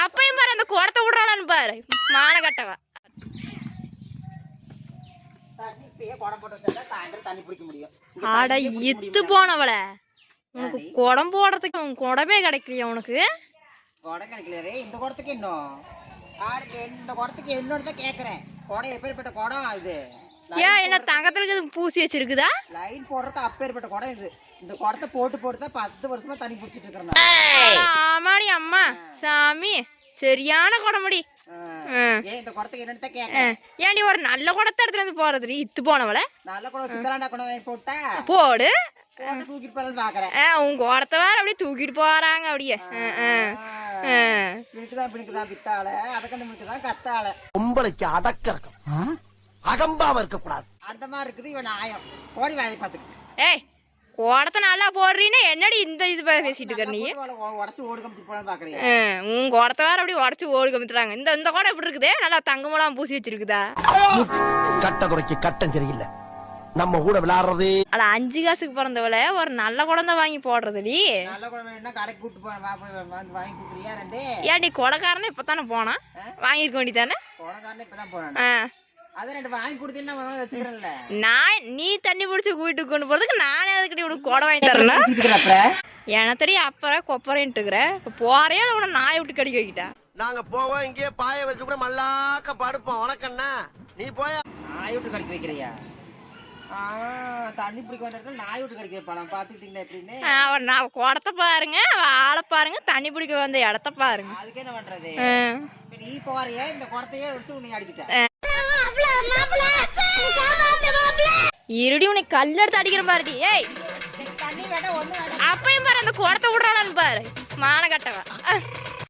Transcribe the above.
அப்பயும் பாரு அந்த குடத்தை விடுறாளான்னு பாரு. மான கட்டவ. ஆட இத்து? போனவள. உனக்கு குடம் போடுறதுக்கு உன் குடமே கிடைக்கலையா உனக்கு? குடம் கிடைக்கலையே இந்த குடத்துக்கு இன்னும்? இந்த குடத்துக்கு என்னோட தான் கேட்குறேன் குடம் எப்பேற்பட்ட குடம் இது? ஏன் என்ன தங்கத்துல இருக்குது பூசி வச்சிருக்குதா? லைன் போடுறதுக்கு அப்பேற்பட்ட குடம் இது. இந்த குடத்தை போட்டு போட்டு தான் பத்து வருஷமா தண்ணி பிடிச்சிட்டு இருக்கிறேன் நான். ஆமாடி அம்மா. சாமி சரியான குடமுடி. இந்த குடத்துக்கு என்னன்னு ஏன்டி ஒரு நல்ல குடத்தை எடுத்துட்டு வந்து போறது இத்து போனவள? நல்ல குடம் குடம் போட்டா? போடு. தூக்கிட்டு போகலான்னு பார்க்குறேன் ஆ, உன் குடத்தை வேற அப்படியே தூக்கிட்டு போறாங்க அப்படியே. ஆ. பிணிக்குதான் பித்தாள அதக்கண்டு பிணிக்குதான் கத்தாள. பொம்பளைக்கு அடக்க இருக்கும் அகம்பாவ இருக்க கூடாது அந்த மாதிரி இருக்குது இவன் ஆயம். கோடி வாங்கி பார்த்துக்கு ஏய் குடத்தை நல்லா போடுறீன்னா என்னடி இந்த இது பேசிட்டு இருக்க நீ? உடச்சு ஓடு கமிச்சிட்டு போகலான்னு பார்க்குறீங்க ஆ, உன் குடத்தை வேற அப்படியே உடச்சு ஓடு கமித்துறாங்க. இந்த இந்த குடம் எப்படி இருக்குது? நல்லா தங்கமெல்லாம் பூசி வச்சிருக்குதா? கட்ட குறைக்கு கட்டம் சரியில்லை. நம்ம கூட விளையாடுறது அட அஞ்சு காசுக்கு பிறந்தவள ஒரு நல்ல குடம் தான் வாங்கி போடுறதுடி. நல்ல குடம் வேணும்னா கடைக்கு கூட்டு போறேன் வா போய் வந்து வாங்கி கொடுக்குறியா ரெண்டு? ஏன்டி கொடைக்காரனே இப்போ தானே போனான் வாங்கியிருக்க வேண்டியதானே? குடக்காரனே இப்பதான் போறேன் நான் நீ தண்ணி பிடிச்சி வீட்டுக்கு கொண்டு போறதுக்கு நானே அதுக்கிட்ட உனக்கு குடம் வாங்கி தரேன்னா? அப்புறம். எனக்கு தெரியும் அப்பற கொப்பரேன்ட்டுக்கிற இப்போ போறையா இல்லை உன நாயை விட்டு கடிக்க வைக்கிட்டா? நாங்க போவோம் இங்கேயே பாய வச்சு கூட மல்லாக்க படுப்போம். வணக்கண்ணா நீ போய? நாய் விட்டு கடிக்க வைக்கிறியா? ஆ தண்ணி பிடிக்க வந்த இடத்துல நாய் விட்டு கடிக்க வைப்பாளாம் பார்த்துக்கிட்டீங்களா எப்படின்னு? நான் குடத்தை பாருங்க ஆளை பாருங்க தண்ணி பிடிக்க வந்த இடத்த பாருங்க. அதுக்கு என்ன பண்றது? நீ போறியே இந்த குடத்தையே எடுத்து உன்னை அடிக்கிட்ட. இருடி உன்னை கல் எடுத்து அடிக்கிற பாருடி ஏய். அப்பயும் பாரு அந்த குடத்தை விடுறாளான்னு பாரு. மான கட்டவ